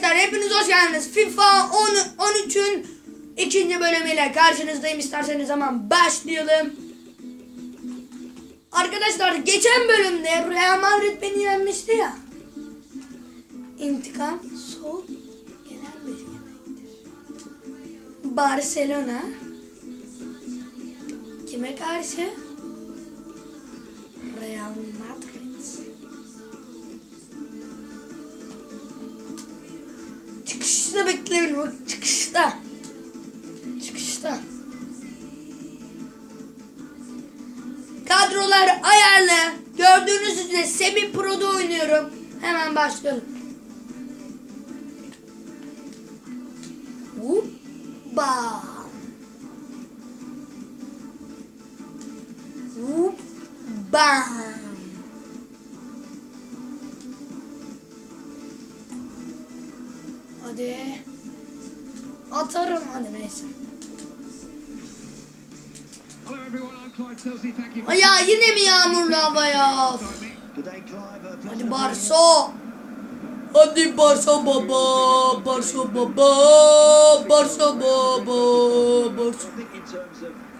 Arkadaşlar hepiniz hoş geldiniz. FIFA 10 13'ün ikinci bölümüyle karşınızdayım. İsterseniz hemen başlayalım. Arkadaşlar geçen bölümde Real Madrid beni yenmişti ya. İntikam soğuk gelen bir. Barcelona kime karşı? Real Madrid. Çıkışta bekleyin bak çıkışta. Çıkışta. Kadrolar ayarlı. Gördüğünüz üzere Semi Pro'da oynuyorum. Hemen başlayalım. Hadi. Atarım hadi neyse. Ya yine mi yağmurlu hava ya? Hadi Barso. Hadi Barso baba. Barso baba. Barso baba. Barso.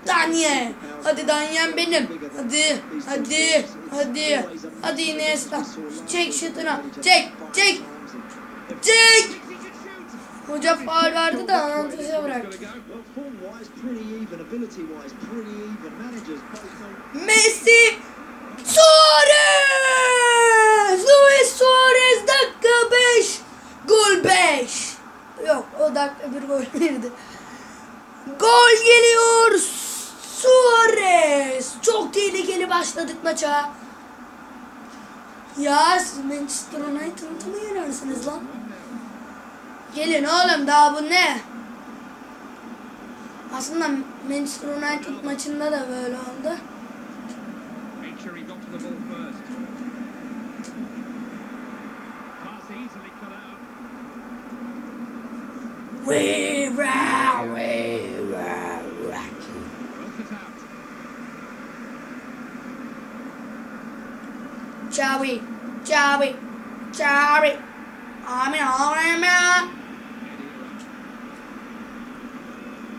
Danye. Hadi Danyen benim. Hadi. Hadi. Hadi. Hadi Iniesta. Çek şutunu. Çek. Çek. Çek. Hoca faul verdi de avantaja bıraktı. Messi Suarez! Luis Suarez dakika 5 Gol 5 Yok o dakika bir gol verdi Gol geliyor Suarez. Çok tehlikeli başladık maça. Ya siz Manchester United'ı mı yenersiniz lan? Gelin oğlum daha bu ne? Aslında Manchester United maçında da böyle oldu. Make sure he got to the ball first. Pass easily cut out.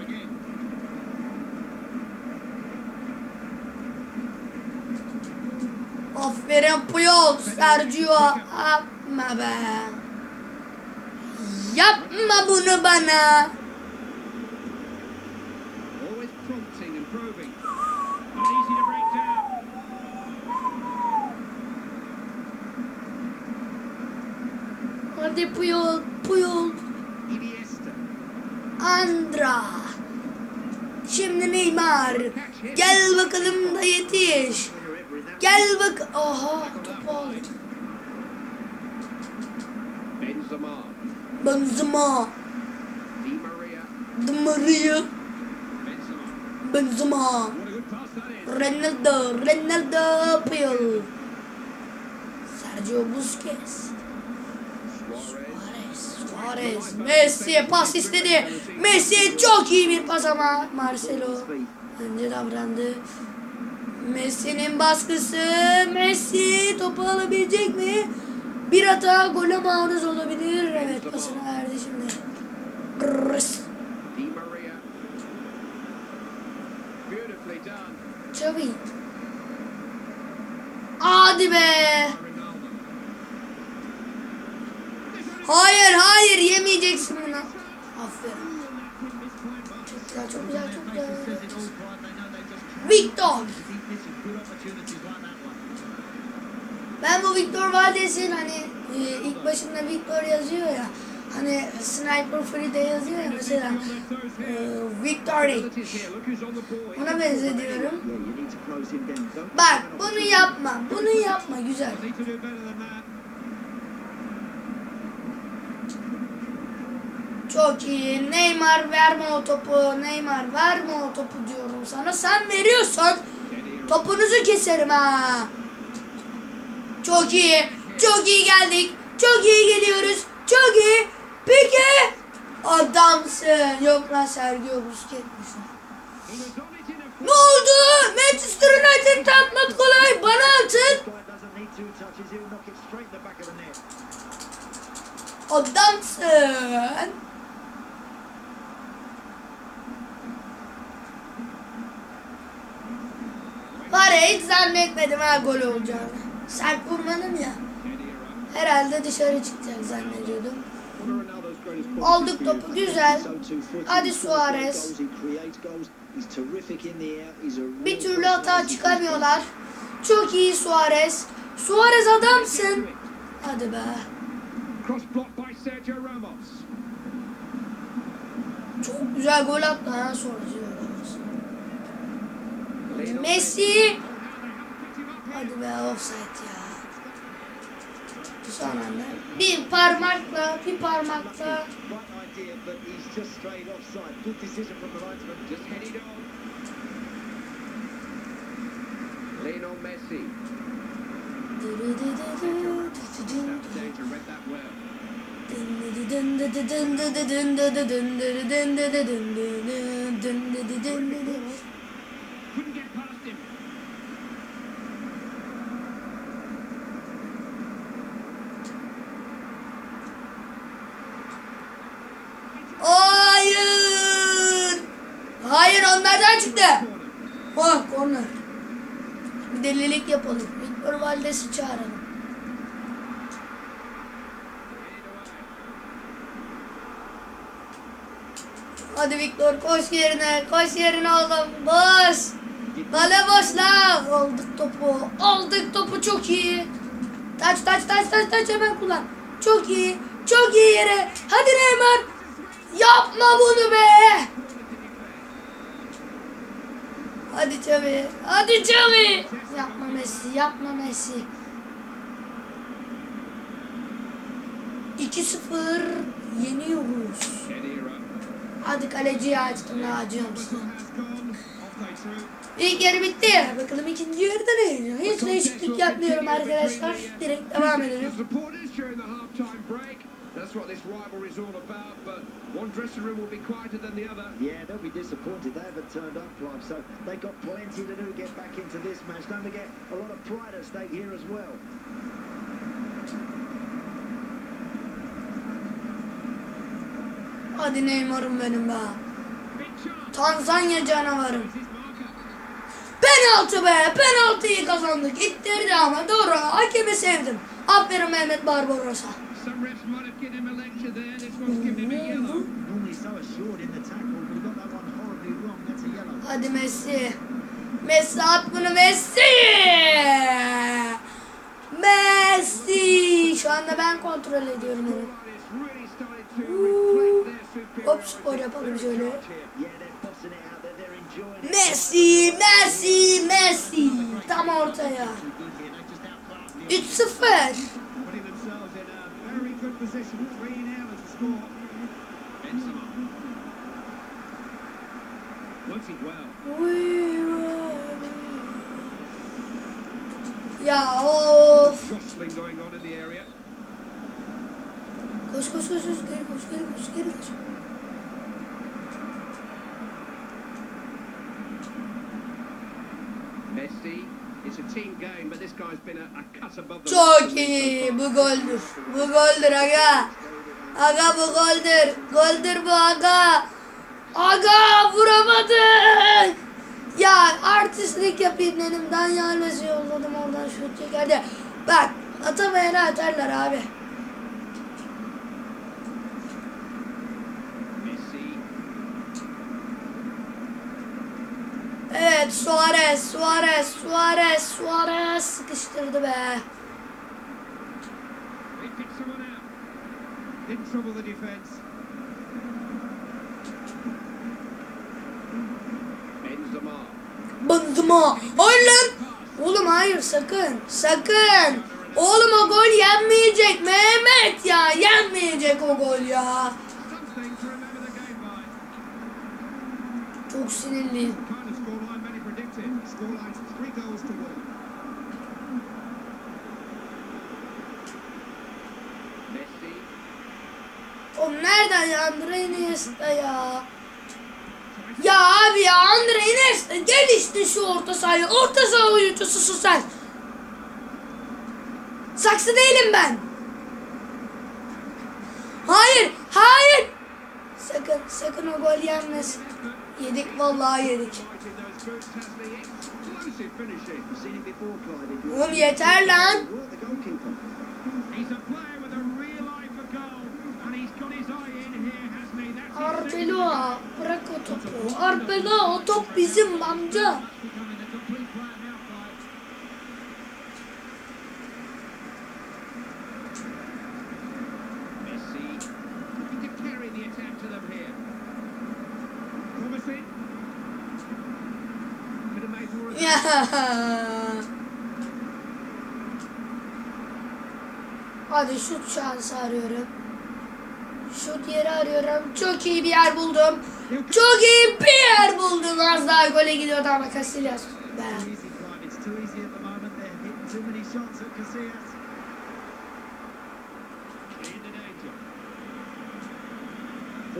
again. Aferin Puyol. Sergio yapma be. Yapma bunu bana. Always prompting and probing. Not easy to break down. Hadi Puyol. Puyol. Andra. Şimdi Neymar. Gel bakalım da yetiş. Gel bak. Aha topu aldı. Benzema. Benzema. Di Maria. Benzema. Ronaldo. Ronaldo Puyol. Sergio Busquets. Suarez. Messi'ye pas istedi. Messi çok iyi bir pas ama Marcelo önce davrandı. Messi'nin baskısı. Messi topu alabilecek mi? Bir hata gole maruz olabilir. Evet pasını verdi şimdi. Rıs. Di Maria. Beautifully done. Xavi. Hadi be. Ronaldo. Hayır hayır yemeyeceksin bunu. Aferin. Çok güzel çok güzel çok güzel. Victor. Ben bu Victor Valdez'in hani e, ilk başında Victor yazıyor ya. Hani Sniper Free'de yazıyor ya mesela e, Victory. Ona. Don't Bak bunu yapma. Bunu yapma güzel. Çok iyi. Neymar verme o topu. Neymar verme o topu diyorum sana. Sen veriyorsan topunuzu keserim ha. Çok iyi. Çok iyi geldik. Çok iyi geliyoruz. Çok iyi. Peki. Adamsın. Yok lan Sergio Busquets'mişsin. Ne oldu? Manchester United atmak kolay. Bana atın. Guy doesn't need two touches. He'll knock it straight in the back of the net. Adamsın. Var ya hiç zannetmedim ha gol olacağını. Sert vurmadım ya. Herhalde dışarı çıkacak zannediyordum. Aldık topu güzel. Hadi Suarez. Bir türlü hata çıkamıyorlar. Çok iyi Suarez. Suarez adamsın. Hadi be. Çok güzel gol attı ha sonra Messi. Hadi be offside ya. Son anda. Bir parmakla, bir parmakla. Lionel Messi. Danger read that well. Couldn't get past him. Hayır. Hayır onlardan çıktı. Oh corner. Bir delilik yapalım. Victor Valdes'i çağıralım. Hadi Victor koş yerine. Koş yerine oğlum. Boş. Kale boş la. Aldık topu. Aldık topu çok iyi. Taç taç taç taç taç hemen kullan. Çok iyi. Çok iyi yere. Hadi Neymar. Yapma bunu be. Hadi Xavi. Hadi Xavi. Yapma Messi. Yapma Messi. 2-0 yeniyoruz. Hadi kaleciyi açtım ne acıyorum sana. İlk yarı bitti. Bakalım ikinci yarıda ne olacak? Hiç değişiklik yapmıyorum arkadaşlar. Direkt devam edelim. That's what this rivalry is all about. But one dressing room will be quieter than the other. Yeah, they'll be disappointed. They haven't turned up, Clive, so they've got plenty to do to get back into this match. Don't forget, a lot of pride at stake here as well. Hadi Neymar'ım benim be. Tanzanya canavarım. Penaltı be. Penaltıyı kazandık. İttirdi ama doğru. Hakemi sevdim. Aferin Mehmet Barbarossa. Some refs might have given him a lecture there. This one's given him a yellow. Normally so assured in the tackle, but he got that one horribly wrong. That's a yellow. Hadi Messi. Messi at bunu Messi. Messi. Şu anda ben kontrol ediyorum onu. Hop spor yapalım şöyle. Messi, Messi, Messi. Tam ortaya. 3-0. Very good position. 3 now as the score. Benzema. Works it well. Ya of. Jostling going on in the area. Koş koş koş koş geri koş geri koş geri koş. Çok iyi. Bu goldür. Bu goldür aga. Aga bu goldür. Goldür bu aga. Aga vuramadın. Ya artistlik yapayım dedim. Danyal Messi yolladım oradan şut çekerdi. Bak atamayana atarlar abi. Messi. Evet Suarez, Suarez, Suarez, Suarez sıkıştırdı be. Benzema. Hayır lan. Oğlum hayır sakın. Sakın. Oğlum o gol yenmeyecek Mehmet ya. Yenmeyecek o gol ya. Çok sinirliyim. Oğlum nereden ya Andre Iniesta ya? Ya abi ya Andre Iniesta gel işte şu orta sahaya. Orta saha oyuncususun sen. Saksı değilim ben. Hayır, hayır. Sakın, o gol yenmesin. Yedik vallahi yedik. Right in those boots has the explosive finishing. You've seen it before, Clyde. If you- Oğlum yeter lan. Work the goalkeeper. He's a player with a real eye for goal, and he's got his eye in here, hasn't he? That's his Arbeloa bırak o topu. Arbeloa o top bizim amca. becoming a complete player now, Clive. Messi looking to carry the attack to them here. Promising. Could have made more of Ya. Hadi şut şansı arıyorum. Şut yeri arıyorum. Çok iyi bir yer buldum. Çok iyi bir yer buldum. Az daha gole gidiyordu ama Casillas. Be. Too easy, Clyde. It's too easy at the moment. They're hitting too many shots at Casillas. into danger.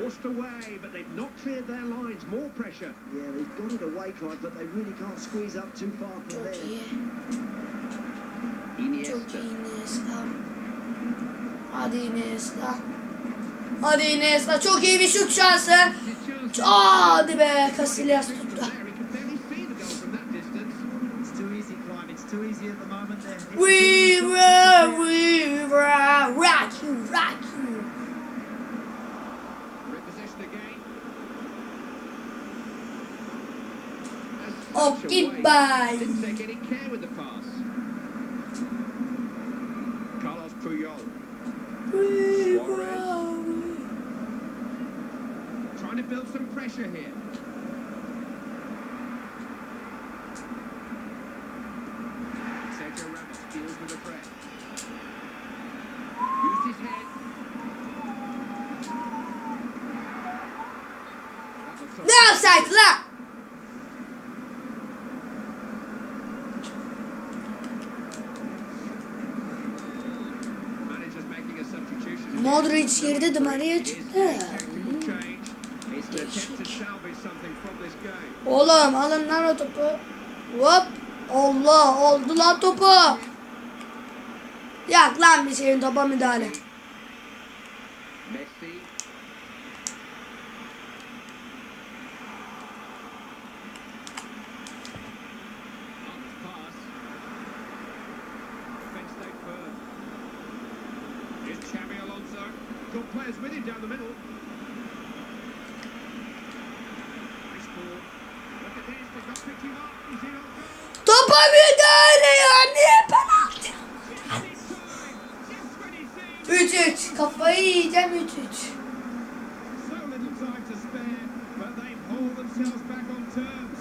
Forced away, but they've not cleared their lines. More pressure. Yeah, they've got it away, Clyde, but they really can't squeeze up too far from Çok there. Iniesta. Çok iyi Iniesta. Hadi Iniesta. Hadi Iniesta. Çok iyi bir şut şansı. Hadi be Casillas tuttu. there, he Oh, goodbye. Didn't take any care with the pass. Carlos Puyol Suarez. trying to build some pressure here. Sergio Ramos deals with. Used his head. Salvage something from this game. Oğlum alın lan o topu. Hop. Allah oldu lan topu. Yak lan bir şeyin topa müdahale. Topa müdahale ya. Niye penaltı? Just in time. Just when he seemed 3-3. Kafayı yiyeceğim 3-3. So little time to spare, but they haul themselves back on terms.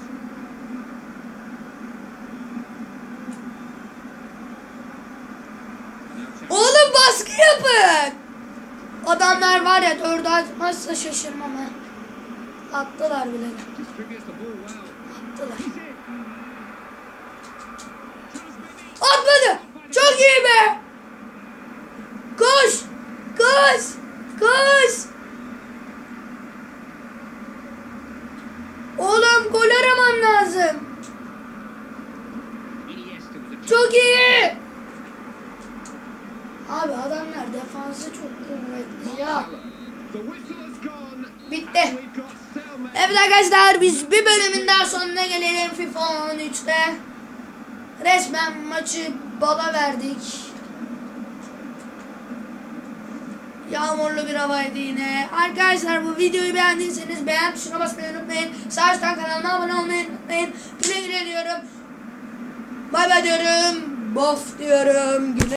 Now chance- Oğlum baskı yapın. Adamlar var ya dördü atmazsa şaşırmam ha. Attılar bile. Attılar. Atmadı. Çok iyi be. Koş. Koş. Koş. Oğlum gol aramam lazım. Çok iyi. Abi adamlar defansı çok kuvvetli ya. Bitti. Evet arkadaşlar biz bir bölümün daha sonuna gelelim FIFA 13'te. Resmen maçı bala verdik. Yağmurlu bir havaydı yine. Arkadaşlar bu videoyu beğendiyseniz beğen tuşuna basmayı unutmayın. Sağ kanalıma abone olmayı unutmayın. Güle güle diyorum. Bay bay diyorum. Bof diyorum. Güle